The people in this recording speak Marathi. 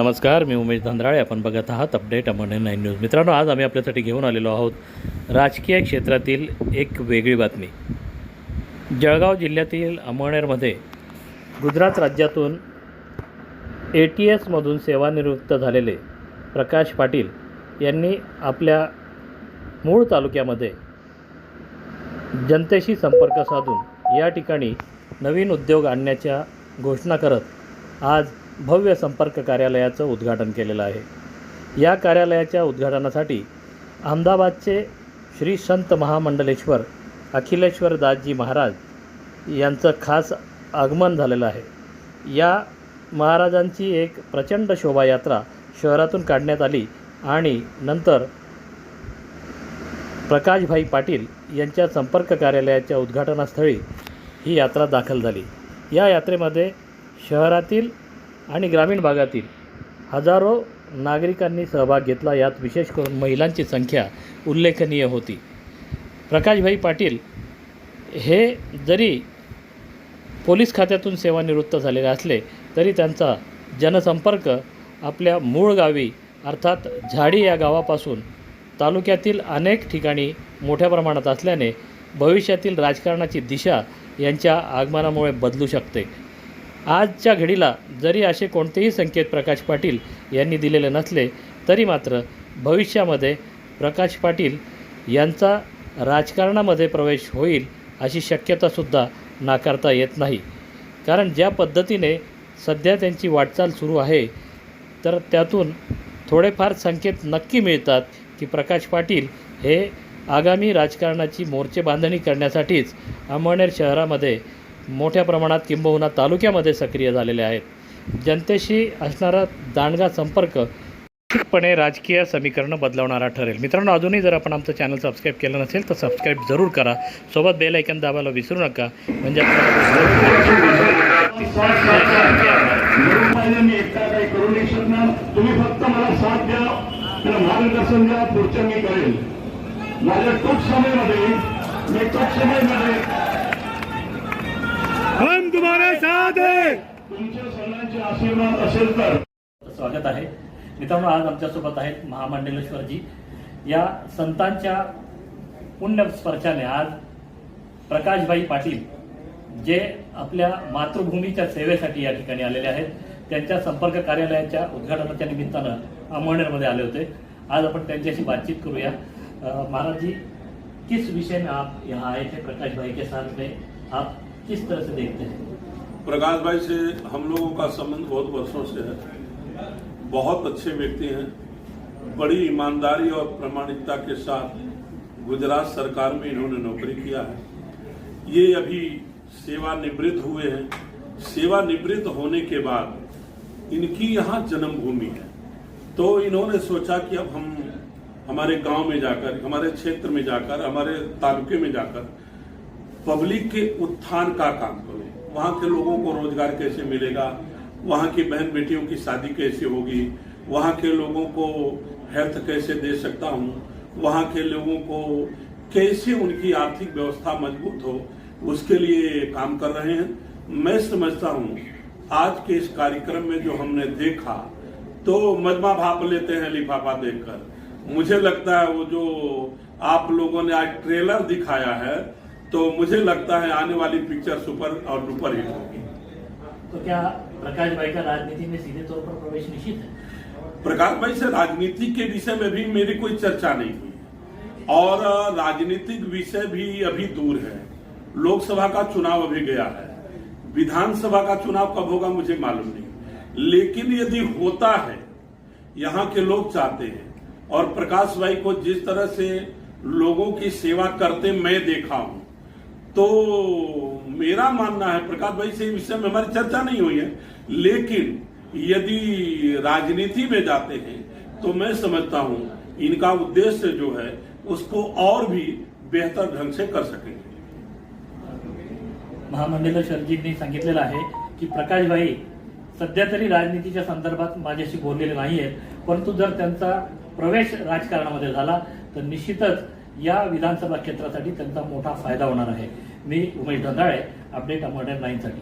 नमस्कार मी उमेश धंद्राळे आपण बघत आहात अपडेट अमोने नाईन न्यूज. मित्रांनो आज आम्ही आपल्यासाठी घेऊन आलेलो आहोत राजकीय क्षेत्रातील एक वेगळी बातमी. जळगाव जिल्ह्यातील अमळनेरमध्ये गुजरात राज्यातून ए टी एसमधून सेवानिवृत्त झालेले प्रकाश पाटील यांनी आपल्या मूळ तालुक्यामध्ये जनतेशी संपर्क साधून या ठिकाणी नवीन उद्योग आणण्याच्या घोषणा करत आज भव्य संपर्क कार्यालयाचं उद्घाटन केलेलं आहे. या कार्यालयाच्या उद्घाटनासाठी अहमदाबादचे श्री संत महामंडलेश्वर अखिलेश्वर दासजी महाराज यांचं खास आगमन झालेलं आहे. या महाराजांची एक प्रचंड शोभायात्रा शहरातून काढण्यात आली आणि नंतर प्रकाशभाई पाटील यांच्या संपर्क कार्यालयाच्या उद्घाटनास्थळी ही यात्रा दाखल झाली. या यात्रेमध्ये शहरातील आणि ग्रामीण भागातील हजारो नागरिकांनी सहभाग घेतला. यात विशेष करून महिलांची संख्या उल्लेखनीय होती. प्रकाशभाई पाटील हे जरी पोलीस खात्यातून सेवानिवृत्त झालेले असले तरी त्यांचा जनसंपर्क आपल्या मूळ गावी अर्थात झाडी या गावापासून तालुक्यातील अनेक ठिकाणी मोठ्या प्रमाणात असल्याने भविष्यातील राजकारणाची दिशा यांच्या आगमनामुळे बदलू शकते. आजच्या घडीला जरी असे कोणतेही संकेत प्रकाश पाटील यांनी दिलेले नसले तरी मात्र भविष्यामध्ये प्रकाश पाटील यांचा राजकारणामध्ये प्रवेश होईल अशी शक्यतासुद्धा नाकारता येत नाही. कारण ज्या पद्धतीने सध्या त्यांची वाटचाल सुरू आहे तर त्यातून थोडेफार संकेत नक्की मिळतात की प्रकाश पाटील हे आगामी राजकारणाची मोर्चे बांधणी करण्यासाठीच अमळनेर शहरामध्ये मोठ्या प्रमाणात किंबहुना तालुक्यामध्ये सक्रिय झालेले आहेत. जनतेशी असणारा दांडगा संपर्क निश्चितपणे राजकीय समीकरणं बदलवणारा ठरेल. मित्रांनो अजूनही जर आपण आमचं चॅनल सबस्क्राईब केलं नसेल तर सबस्क्राईब जरूर करा. सोबत बेल ऐकन दाबायला विसरू नका. म्हणजे तुम्ही फक्त मला साथ द्या मार्गदर्शन द्या पुढच्या मी करेल. माझ्या टूक समयमध्ये मी टूक समयमध्ये तुमच्या सगळ्यांचे आशीर्वाद असेल तर. स्वागत आहे. मित्रांनो आज आमच्यासोबत आहेत महामंडलेश्वरजी. या संतांच्या पुण्य स्पर्शाने आज प्रकाशभाई पाटील जे आपल्या मातृभूमीच्या सेवेसाठी या ठिकाणी आलेले आहेत. त्यांच्या संपर्क कार्यालयाच्या उद्घाटनाच्या निमित्तानं अमळनेरमध्ये आले होते. आज आपण त्यांच्याशी बातचीत करूया. महाराज जी किस विषय में आप यहाँ आए थे? प्रकाश भाई के साथ में आप किस तरह से देखते हैं? प्रकाश भाई से हम लोगों का संबंध बहुत वर्षों से है। बहुत अच्छे व्यक्ति हैं। बड़ी ईमानदारी और प्रामाणिकता के साथ गुजरात सरकार में इन्होंने नौकरी किया है। ये अभी सेवानिवृत्त हुए हैं। सेवानिवृत्त होने के बाद इनकी यहाँ जन्मभूमि है। तो इन्होंने सोचा कि अब हम हमारे गाँव में जाकर, हमारे क्षेत्र में जाकर, हमारे तालुके में जाकर पब्लिक के उत्थान का काम करो। वहाँ के लोगों को रोज़गार कैसे मिलेगा? वहाँ की बहन बेटियों की शादी कैसे होगी? वहाँ के लोगों को हेल्थ कैसे दे सकता हूँ? वहाँ के लोगों को कैसे उनकी आर्थिक व्यवस्था मज़बूत हो, उसके लिए काम कर रहे हैं। मैं समझता हूँ, आज के इस कार्यक्रम में जो हमने देखा तो मजमा भाप लेते हैं लिफाफा देखकर। मुझे लगता है वो जो आप लोगों ने आज ट्रेलर दिखाया है तो मुझे लगता है आने वाली पिक्चर सुपर और डुपर हिट होगी। तो क्या प्रकाश भाई का राजनीति में सीधे तौर पर प्रवेश निश्चित है? प्रकाश भाई से राजनीति के विषय में भी मेरी कोई चर्चा नहीं हुई। और राजनीतिक विषय भी अभी दूर है। लोकसभा का चुनाव अभी गया है। विधानसभा का चुनाव कब होगा मुझे मालूम नहीं। लेकिन यदि होता है यहाँ के लोग चाहते हैं। और प्रकाश भाई को जिस तरह से लोगों की सेवा करते मैं देखा हूँ तो मेरा मानना है, प्रकाश भाई से विषय में हमारी चर्चा नहीं हुई है, लेकिन यदि राजनीति में जाते हैं तो मैं समझता हूँ इनका उद्देश्य जो है, उसको और भी बेहतर ढंग से कर सकेंगे। महामंडलेश्वरजींनी सांगितलेलं आहे की प्रकाशभाई सध्या तरी राजनीतीच्या संदर्भात माझ्याशी बोललेले नाही आहेत परंतु जर प्रवेश राजकारणामध्ये झाला, तर या विधानसभा क्षेत्रासाठी त्यांचा मोठा फायदा होणार आहे. मी उमेश दंदाळे अपडेट मॉडर्न नाईनसाठी.